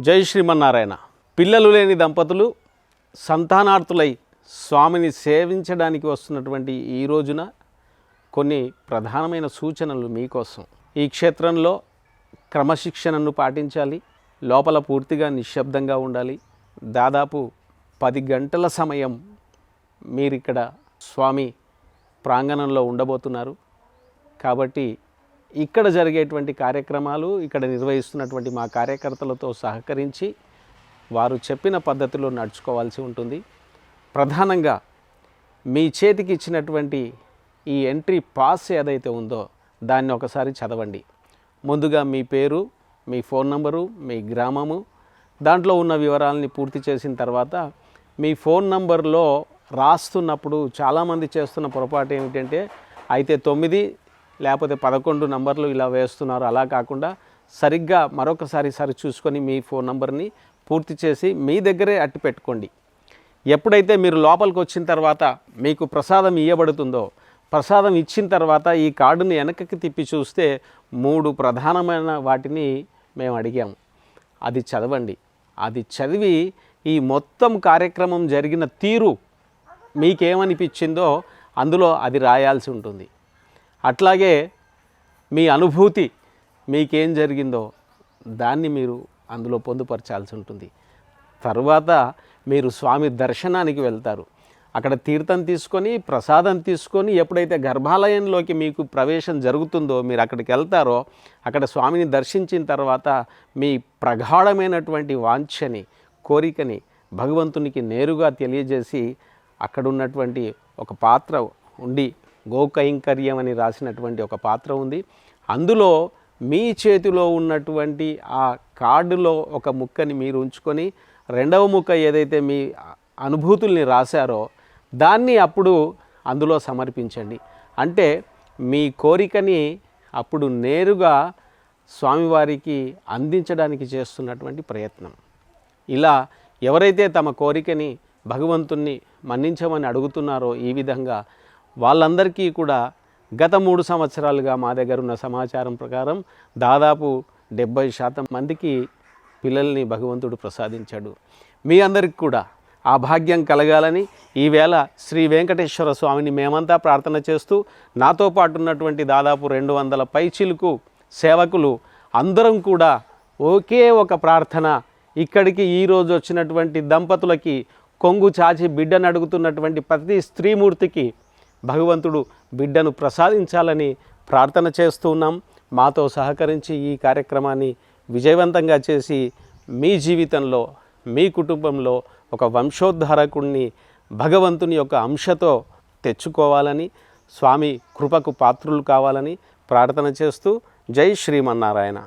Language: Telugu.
జై శ్రీమన్నారాయణ. పిల్లలు లేని దంపతులు సంతానార్థులై స్వామిని సేవించడానికి వస్తున్నటువంటి ఈ రోజున కొన్ని ప్రధానమైన సూచనలు మీకోసం. ఈ క్షేత్రంలో క్రమశిక్షణను పాటించాలి లోపల పూర్తిగా నిశ్శబ్దంగా ఉండాలి. దాదాపు పది గంటల సమయం మీరిక్కడ స్వామి ప్రాంగణంలో ఉండబోతున్నారు. కాబట్టి ఇక్కడ జరిగేటువంటి కార్యక్రమాలు ఇక్కడ నిర్వహిస్తున్నటువంటి మా కార్యకర్తలతో సహకరించి వారు చెప్పిన పద్ధతిలో నడుచుకోవాల్సి ఉంటుంది. ప్రధానంగా మీ చేతికి ఇచ్చినటువంటి ఈ ఎంట్రీ పాస్ ఏదైతే ఉందో దాన్ని ఒకసారి చదవండి. ముందుగా మీ పేరు మీ ఫోన్ నంబరు మీ గ్రామము దాంట్లో ఉన్న వివరాలని పూర్తి చేసిన తర్వాత మీ ఫోన్ నంబర్లో రాస్తున్నప్పుడు చాలామంది చేస్తున్న పొరపాటు ఏమిటంటే అయితే తొమ్మిది లేకపోతే పదకొండు నంబర్లు ఇలా వేస్తున్నారు. అలా కాకుండా సరిగ్గా మరొకసారి సరి చూసుకొని మీ ఫోన్ నంబర్ని పూర్తి చేసి మీ దగ్గరే అట్టి పెట్టుకోండి. ఎప్పుడైతే మీరు లోపలికి వచ్చిన తర్వాత మీకు ప్రసాదం ఇవ్వబడుతుందో ప్రసాదం ఇచ్చిన తర్వాత ఈ కార్డుని వెనకకి తిప్పి చూస్తే మూడు ప్రధానమైన వాటిని మేము అడిగాము. అది చదవండి. అది చదివి ఈ మొత్తం కార్యక్రమం జరిగిన తీరు మీకేమనిపించిందో అందులో అది రాయాల్సి ఉంటుంది. అట్లాగే మీ అనుభూతి మీకేం జరిగిందో దాన్ని మీరు అందులో పొందుపరచాల్సి ఉంటుంది. తర్వాత మీరు స్వామి దర్శనానికి వెళ్తారు. అక్కడ తీర్థం తీసుకొని ప్రసాదం తీసుకొని ఎప్పుడైతే గర్భాలయంలోకి మీకు ప్రవేశం జరుగుతుందో మీరు అక్కడికి వెళ్తారో అక్కడ స్వామిని దర్శించిన తర్వాత మీ ప్రగాఢమైనటువంటి వాంఛని కోరికని భగవంతునికి నేరుగా తెలియజేసి అక్కడ ఉన్నటువంటి ఒక పాత్ర ఉండి గోకైంకర్యం అని రాసినటువంటి ఒక పాత్ర ఉంది. అందులో మీ చేతిలో ఉన్నటువంటి ఆ కార్డులో ఒక ముక్కని మీరు ఉంచుకొని రెండవ ముక్క ఏదైతే మీ అనుభూతుల్ని రాశారో దాన్ని అప్పుడు అందులో సమర్పించండి. అంటే మీ కోరికని అప్పుడు నేరుగా స్వామివారికి అందించడానికి చేస్తున్నటువంటి ప్రయత్నం. ఇలా ఎవరైతే తమ కోరికని భగవంతుణ్ణి మన్నించమని అడుగుతున్నారో ఈ విధంగా వాళ్ళందరికీ కూడా గత మూడు సంవత్సరాలుగా మా దగ్గర ఉన్న సమాచారం ప్రకారం దాదాపు డెబ్బై శాతం మందికి పిల్లల్ని భగవంతుడు ప్రసాదించాడు. మీ అందరికి కూడా ఆ భాగ్యం కలగాలని ఈవేళ శ్రీ వెంకటేశ్వర స్వామిని మేమంతా ప్రార్థన చేస్తూ నాతో పాటు ఉన్నటువంటి దాదాపు రెండు వందల పైచిలకు సేవకులు అందరం కూడా ఒకే ఒక ప్రార్థన ఇక్కడికి ఈరోజు వచ్చినటువంటి దంపతులకి కొంగు చాచి బిడ్డను అడుగుతున్నటువంటి ప్రతి స్త్రీమూర్తికి భగవంతుడు బిడ్డను ప్రసాదించాలని ప్రార్థన చేస్తూ ఉన్నాం. మాతో సహకరించి ఈ కార్యక్రమాన్ని విజయవంతంగా చేసి మీ జీవితంలో మీ కుటుంబంలో ఒక వంశోద్ధారకుణ్ణి భగవంతుని యొక్క అంశతో తెచ్చుకోవాలని స్వామి కృపకు పాత్రులు కావాలని ప్రార్థన చేస్తూ జై శ్రీమన్నారాయణ.